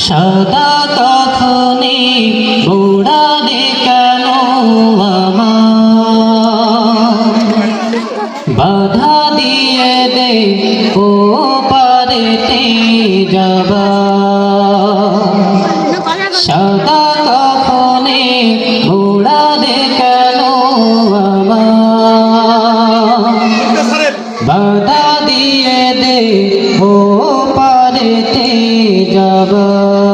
সদা কখনে উড়ালে কেন বাধা দিয়ে দে ও পারেতে যাবা সদা যাব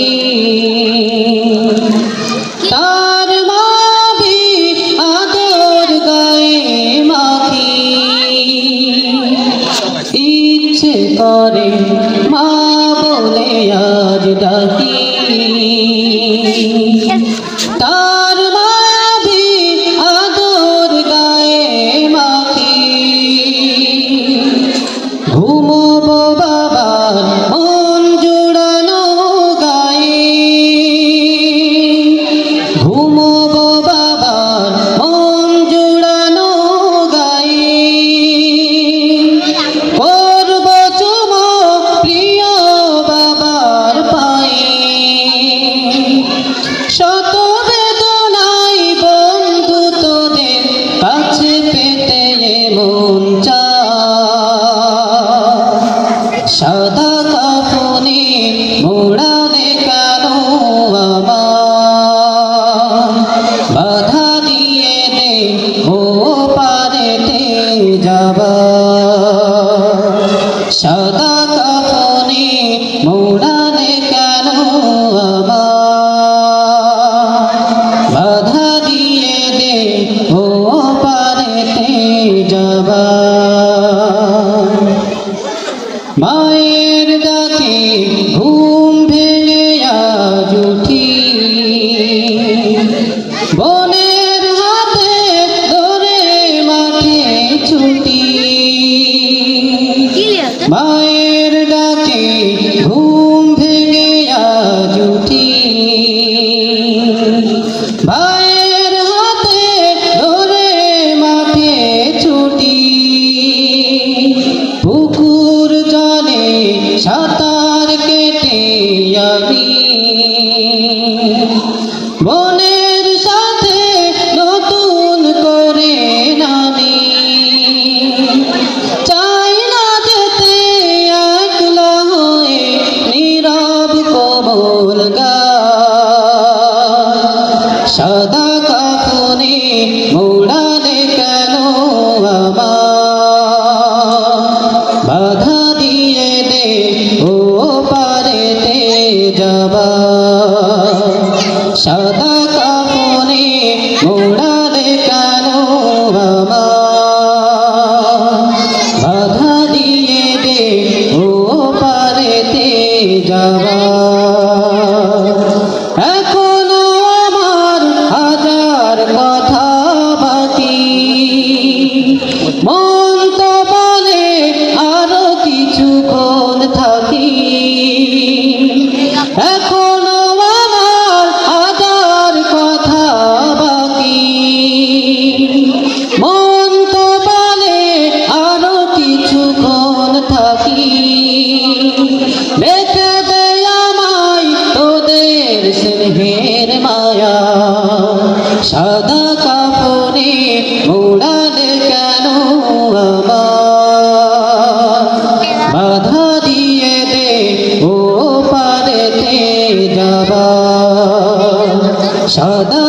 করে। মা বলে আজ ডাকি যাবা সদা কাপনে মোড়ালে কেন বাধা দিয়ে দে ও পারেতে মায়ের ডাকে ছুটি মায়ের ডাকে ঘুম ভেঙে আজ উঠি। ভাইয়ের হাতে ধরে মাঠে ছুটি। পুকুর জলে সাঁতার কেটে আমি। সদা কাপনে মোড়ালে কেন বাধা দিয়ে দে ও পারেতে যাবা সদা আমার হাজার কথা বলে থাকি। আমায় তোদের মায়া। সাদা কাপড়ে মোড়ালে সাদা